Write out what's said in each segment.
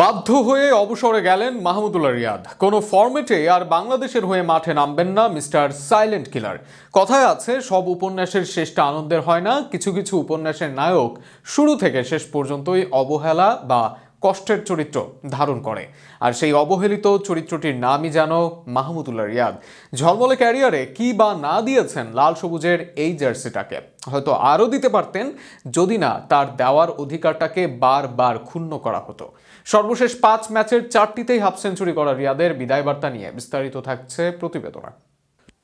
বাধ্য হয়ে অবসরে গেলেন মাহমুদুল্লাহ রিয়াদ। কোনো ফর্মেটে আর বাংলাদেশের হয়ে মাঠে নামবেন না মিস্টার সাইলেন্ট কিলার। কথায় আছে, সব উপন্যাসের শেষটা আনন্দের হয় না, কিছু কিছু উপন্যাসের নায়ক শুরু থেকে শেষ পর্যন্তই অবহেলা বা কষ্টের চরিত্র ধারণ করে। আর সেই অবহেলিত চরিত্রটির নামই যেন মাহমুদুল্লাহ রিয়াদ। ঝলমলে ক্যারিয়ারে কি বা না দিয়েছেন লাল সবুজের এই জার্সিটাকে? হয়তো আরও দিতে পারতেন, যদি না, তার দেওয়ার অধিকারটাকে বারবার ক্ষুণ্ণ করা হতো। সর্বশেষ পাঁচ ম্যাচের চারটিতেই হাফ সেঞ্চুরি করা রিয়াদের বিদায় বার্তা নিয়ে বিস্তারিত থাকছে প্রতিবেদনা।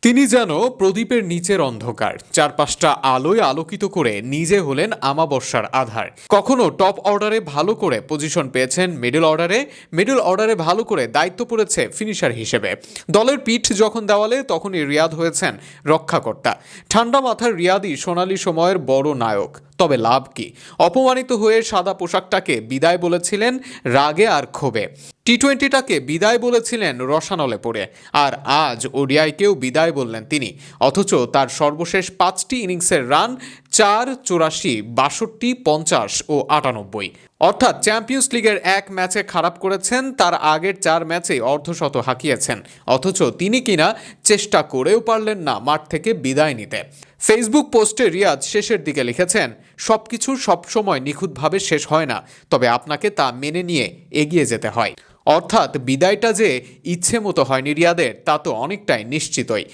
তিনি যেন প্রদীপের নিচের অন্ধকার, চারপাশটা আলোয় আলোকিত করে নিজে হলেন আমাবস্যার আধার। কখনো টপ অর্ডারে ভালো করে পজিশন পেয়েছেন মিডল অর্ডারে মিডল অর্ডারে ভালো করে দায়িত্ব পড়েছে ফিনিশার হিসেবে। দলের পিঠ যখন দেওয়ালে, তখনই রিয়াদ হয়েছেন রক্ষাকর্তা। ঠান্ডা মাথার রিয়াদই সোনালী সময়ের বড় নায়ক। তবে লাভ কি? অপমানিত হয়ে সাদা পোশাকটাকে বিদায় বলেছিলেন রাগে আর ক্ষোভে। টি টোয়েন্টিটাকে বিদায় বলেছিলেন রসানলে পড়ে। আর আজ ওডিআইকেও বিদায় বললেন তিনি। অথচ তার সর্বশেষ পাঁচটি ইনিংসের রান চার, চুরাশি, বাষট্টি, পঞ্চাশ ও আটানব্বই। অর্থাৎ চ্যাম্পিয়ন্স লিগের এক ম্যাচে খারাপ করেছেন, তার আগের চার ম্যাচে অর্ধশত হাঁকিয়েছেন। অথচ তিনি কিনা চেষ্টা করেও পারলেন না মাঠ থেকে বিদায় নিতে। ফেসবুক পোস্টে রিয়াদ শেষের দিকে লিখেছেন, সবকিছু সবসময় নিখুঁতভাবে শেষ হয় না, তবে আপনাকে তা মেনে নিয়ে এগিয়ে যেতে হয়। অর্থাৎ বিদায়টা যে ইচ্ছে মতো হয়নি রিয়াদের, তা তো অনেকটাই নিশ্চিতই।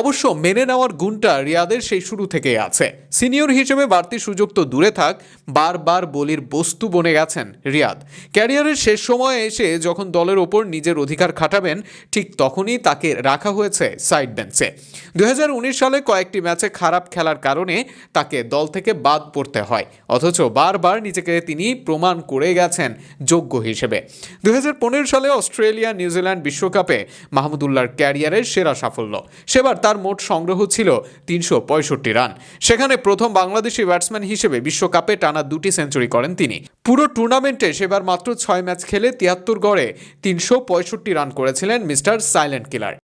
অবশ্য মেনে নেওয়ার গুণটা রিয়াদের সেই শুরু থেকেই আছে। সিনিয়র হিসেবে বাড়তি সুযোগ তো দূরে থাক, বারবার বলির বস্তু বনে গেছেন রিয়াদ। ক্যারিয়ারের শেষ সময়ে এসে যখন দলের ওপর নিজের অধিকার খাটাবেন, ঠিক তখনই তাকে রাখা হয়েছে সাইড বেঞ্চে। দুই হাজার উনিশ সালে কয়েকটি ম্যাচে খারাপ খেলার কারণে তাকে দল থেকে বাদ পড়তে হয়, অথচ বারবার নিজেকে তিনি প্রমাণ করে গেছেন যোগ্য হিসেবে। দুই হাজার পনেরো সালে অস্ট্রেলিয়া নিউজিল্যান্ড বিশ্বকাপে মাহমুদুল্লাহর ক্যারিয়ারের সেরা সাফল্য। সেবার তার মোট সংগ্রহ ছিল তিনশো পঁয়ষট্টি রান। সেখানে প্রথম বাংলাদেশি ব্যাটসম্যান হিসেবে বিশ্বকাপে টানা দুটি সেঞ্চুরি করেন তিনি। পুরো টুর্নামেন্টে সেবার মাত্র ছয় ম্যাচ খেলে তিয়াত্তর গড়ে তিনশো পঁয়ষট্টি রান করেছিলেন মিস্টার সাইলেন্ট কিলার।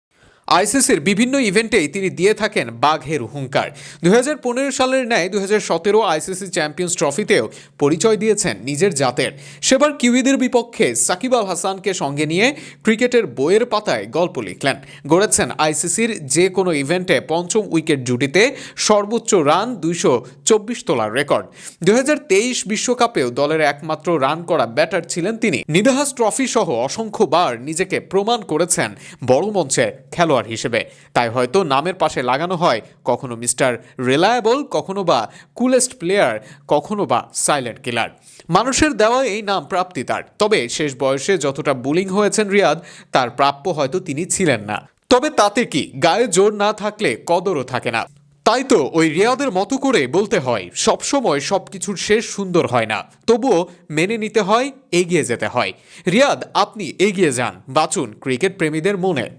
আইসিসির বিভিন্ন ইভেন্টেই তিনি দিয়ে থাকেন বাঘের হুঙ্কার। দু হাজার পনেরো সালের ন্যায় দু আইসিসি চ্যাম্পিয়ন্স ট্রফিতেও পরিচয় দিয়েছেন নিজের জাতের। সেবার কিউইদের বিপক্ষে সাকিব আল হাসানকে সঙ্গে নিয়ে ক্রিকেটের বইয়ের পাতায় গল্প লিখলেন। গড়েছেন আইসিসির যে কোনো ইভেন্টে পঞ্চম উইকেট জুটিতে সর্বোচ্চ রান দুইশো চব্বিশ তোলার রেকর্ড। দু বিশ্বকাপেও দলের একমাত্র রান করা ব্যাটার ছিলেন তিনি। নিদাহাস ট্রফি সহ অসংখ্যবার নিজেকে প্রমাণ করেছেন বড় মঞ্চে খেলোয়াড়। হিসেবে। তাই হয়তো নামের পাশে লাগানো হয় কখনো মিস্টার রিলায়েবল, কখনো বা কুলেস্ট প্লেয়ার, কখনো বা সাইলেন্ট কিলার। মানুষের দেওয়া এই নাম প্রাপ্তি তার। তবে শেষ বয়সে যতটা বুলিং হয়েছেন রিয়াদ, তার প্রাপ্য হয়তো তিনি ছিলেন না। তবে তাতে কি গায়ে জোর না থাকলে কদরও থাকে না। তাই তো ওই রিয়াদের মতো করে বলতে হয়, সবসময় সবকিছুর শেষ সুন্দর হয় না। তবুও মেনে নিতে হয়, এগিয়ে যেতে হয়। রিয়াদ, আপনি এগিয়ে যান, বাঁচুন ক্রিকেট প্রেমীদের মনে।